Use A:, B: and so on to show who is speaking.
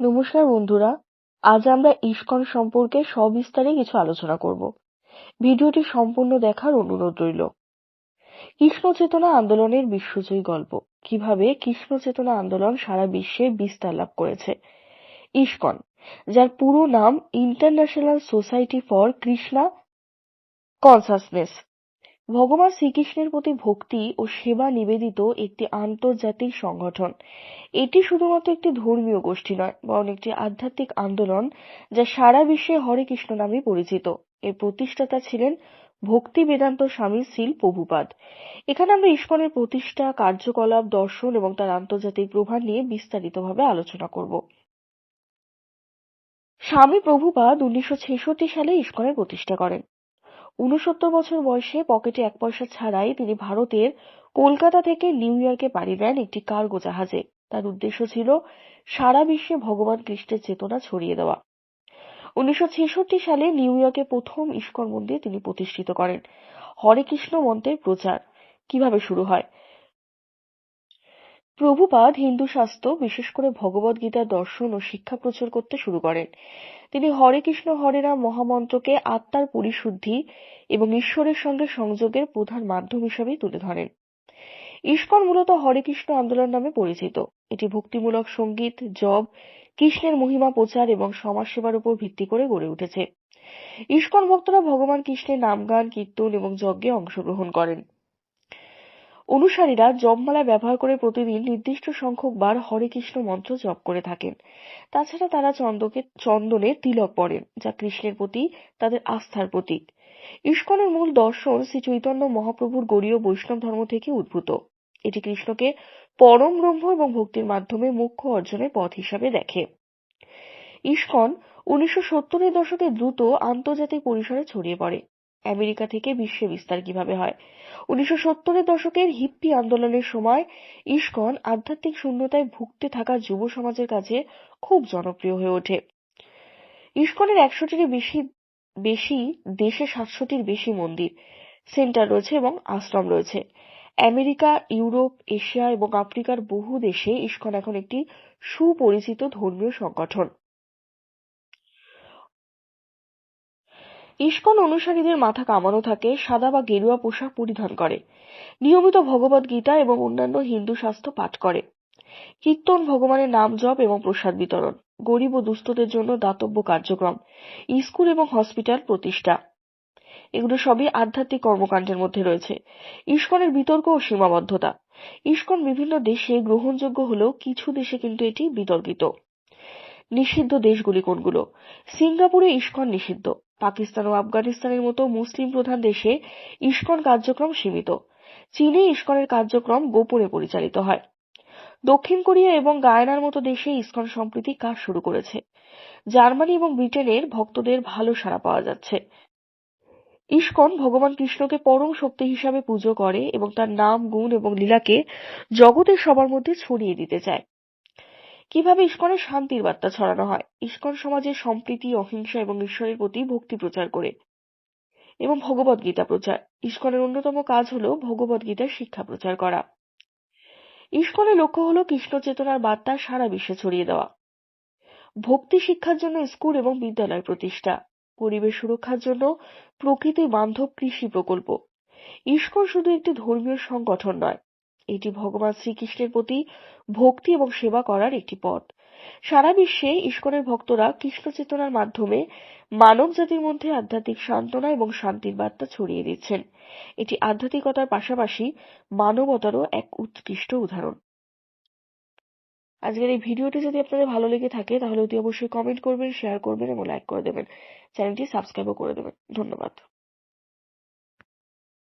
A: নমস্কার বন্ধুরা। আজ আমরা ইস্কন সম্পর্কে সবিস্তারে কিছু আলোচনা করব। ভিডিওটি সম্পূর্ণ দেখার অনুরোধ রইল। কৃষ্ণ চেতনা আন্দোলনের বিশ্বজয়ী গল্প। কীভাবে কৃষ্ণ চেতনা আন্দোলন সারা বিশ্বে বিস্তার লাভ করেছে। ইস্কন, যার পুরো নাম International Society for Krishna Consciousness ভগবান শ্রীকৃষ্ণের প্রতি ভক্তি ও সেবা নিবেদিত একটি আন্তর্জাতিক সংগঠন। এটি শুধুমাত্র একটি ধর্মীয় গোষ্ঠী নয়, বরং একটি আধ্যাত্মিক আন্দোলন যা সারা বিশ্বে হরে কৃষ্ণ নামে পরিচিত। এর প্রতিষ্ঠাতা ছিলেন ভক্তি বেদান্ত স্বামী শিল প্রভুপাদ। এখানে আমরা ইস্কনের প্রতিষ্ঠা, কার্যকলাপ, দর্শন এবং তার আন্তর্জাতিক প্রভাব নিয়ে বিস্তারিতভাবে আলোচনা করব। স্বামী প্রভুপাদ উনিশশো ছেষট্টি সালে ইস্কনের প্রতিষ্ঠা করেন। ঊনসত্তর বছর বয়সে পকেটে এক পয়সা ছাড়াই তিনি ভারতের কলকাতা থেকে নিউ ইয়র্কে পাড়ি দেন একটি কার্গো জাহাজে। তার উদ্দেশ্য ছিল সারা বিশ্বে ভগবান কৃষ্ণের চেতনা ছড়িয়ে দেওয়া। উনিশশো ছেষট্টি সালে নিউ ইয়র্কে প্রথম ইস্কন মন্দির তিনি প্রতিষ্ঠিত করেন। হরে কৃষ্ণ মন্ত্রের প্রচার। কীভাবে শুরু হয়? প্রভুপাদ হিন্দু শাস্ত্র, বিশেষ করে ভগবদ গীতার দর্শন ও শিক্ষা প্রচার করতে শুরু করেন। তিনি হরে কৃষ্ণ, হরে রাম মহামন্ত্রকে আত্মার পরিশুদ্ধি এবং ঈশ্বরের সঙ্গে সংযোগের প্রধান মাধ্যম হিসাবে তুলে ধরেন। ইস্কন মূলত হরে কৃষ্ণ আন্দোলন নামে পরিচিত। এটি ভক্তিমূলক সংগীত জব কৃষ্ণের মহিমা প্রচার এবং সমাজসেবার উপর ভিত্তি করে গড়ে উঠেছে। ইস্কন ভক্তরা ভগবান কৃষ্ণের নামগান, কীর্তন এবং যজ্ঞে অংশগ্রহণ করেন। অনুসারীরা জপমালা ব্যবহার করে প্রতিদিন নির্দিষ্ট সংখ্যক বার হরে কৃষ্ণ মন্ত্র জপ করে থাকেন। তাছাড়া তারা চন্দকে, চন্দনে তিলক পড়েন যা কৃষ্ণের প্রতি, তাদের আস্থার প্রতীক। ইস্কনের মূল দর্শন শ্রী চৈতন্য মহাপ্রভুর গরীয় বৈষ্ণব ধর্ম থেকে উদ্ভূত। এটি কৃষ্ণকে পরম ব্রহ্ম এবং ভক্তির মাধ্যমে মুখ্য অর্জনের পথ হিসাবে দেখে। ইস্কন উনিশশো সত্তরের দশকে দ্রুত আন্তর্জাতিক পরিসরে ছড়িয়ে পড়ে। আমেরিকা থেকে বিশ্বে বিস্তার কীভাবে হয়? উনিশশো সত্তরের দশকের হিপ্পি আন্দোলনের সময় ইস্কন আধ্যাত্মিক শূন্যতায় ভুগতে থাকা যুব সমাজের কাছে খুব জনপ্রিয় হয়ে ওঠে। ইস্কনের একশোটির বেশি বেশি দেশে সাতশোটির বেশি মন্দির, সেন্টার রয়েছে এবং আশ্রম রয়েছে। আমেরিকা, ইউরোপ, এশিয়া এবং আফ্রিকার বহু দেশে ইস্কন এখন একটি সুপরিচিত ধর্মীয় সংগঠন। ইস্কন অনুসারীদের মাথা কামানো থাকে, সাদা বা গেরুয়া পোশাক পরিধান করে। নিয়মিত ভগবত গীতা এবং অন্যান্য হিন্দু শাস্ত্র পাঠ করে। কীর্তন, ভগবানের নাম জপ এবং প্রসাদ বিতরণ। গরিব ও দুস্থদের জন্য দাতব্য কার্যক্রম। স্কুল এবং হসপিটাল প্রতিষ্ঠা। এগুলো সবই আধ্যাত্মিক কর্মকাণ্ডের মধ্যে রয়েছে। ইস্কনের বিতর্ক ও সীমাবদ্ধতা। ইস্কন বিভিন্ন দেশে গ্রহণযোগ্য হলেও কিছু দেশে কিন্তু এটি বিতর্কিত। নিষিদ্ধ দেশগুলি কোনগুলো? সিঙ্গাপুরে ইস্কন নিষিদ্ধ। পাকিস্তান ও আফগানিস্তানের মতো মুসলিম প্রধান দেশে ইস্কন কার্যক্রম সীমিত। চীনে ইস্কনের কার্যক্রম গোপনে পরিচালিত হয়। দক্ষিণ কোরিয়া এবং গায়নার মতো দেশে ইস্কন সম্প্রীতি কাজ শুরু করেছে। জার্মানি এবং ব্রিটেনের ভক্তদের ভালো সাড়া পাওয়া যাচ্ছে। ইস্কন ভগবান কৃষ্ণকে পরম শক্তি হিসাবে পুজো করে এবং তার নাম, গুণ এবং লীলাকে জগতের সবার মধ্যে ছড়িয়ে দিতে চায়। কীভাবে ইস্কনের শান্তির বার্তা ছড়ানো হয়? ইস্কন সমাজে সম্প্রীতি, অহিংসা এবং ঈশ্বরের প্রতি ভক্তি প্রচার করে এবং ভগবত গীতা প্রচার। ইস্কনের অন্যতম কাজ হল ভগবত গীতার শিক্ষা প্রচার করা। ইস্কনের লক্ষ্য হল কৃষ্ণ চেতনার বার্তা সারা বিশ্বে ছড়িয়ে দেওয়া। ভক্তি শিক্ষার জন্য স্কুল এবং বিদ্যালয় প্রতিষ্ঠা। পরিবেশ সুরক্ষার জন্য প্রকৃতি বান্ধব কৃষি প্রকল্প। ইস্কন শুধু একটি ধর্মীয় সংগঠন নয় এটি ভগবান শ্রীকৃষ্ণের প্রতি ভক্তি এবং সেবা করার একটি পথ। সারা বিশ্বে ইস্কনের ভক্তরা কৃষ্ণ চেতনার মাধ্যমে মানব জাতির মধ্যে আধ্যাত্মিক সান্ত্বনা এবং শান্তির বার্তা ছড়িয়ে দিচ্ছেন। এটি আধ্যাত্মিকতার পাশাপাশি মানবতারও এক উৎকৃষ্ট উদাহরণ। আজকের এই ভিডিওটি যদি আপনাদের ভালো লেগে থাকে, তাহলে অতি অবশ্যই কমেন্ট করবেন, শেয়ার করবেন এবং লাইক করে দেবেন। চ্যানেলটি সাবস্ক্রাইবও করে দেবেন। ধন্যবাদ।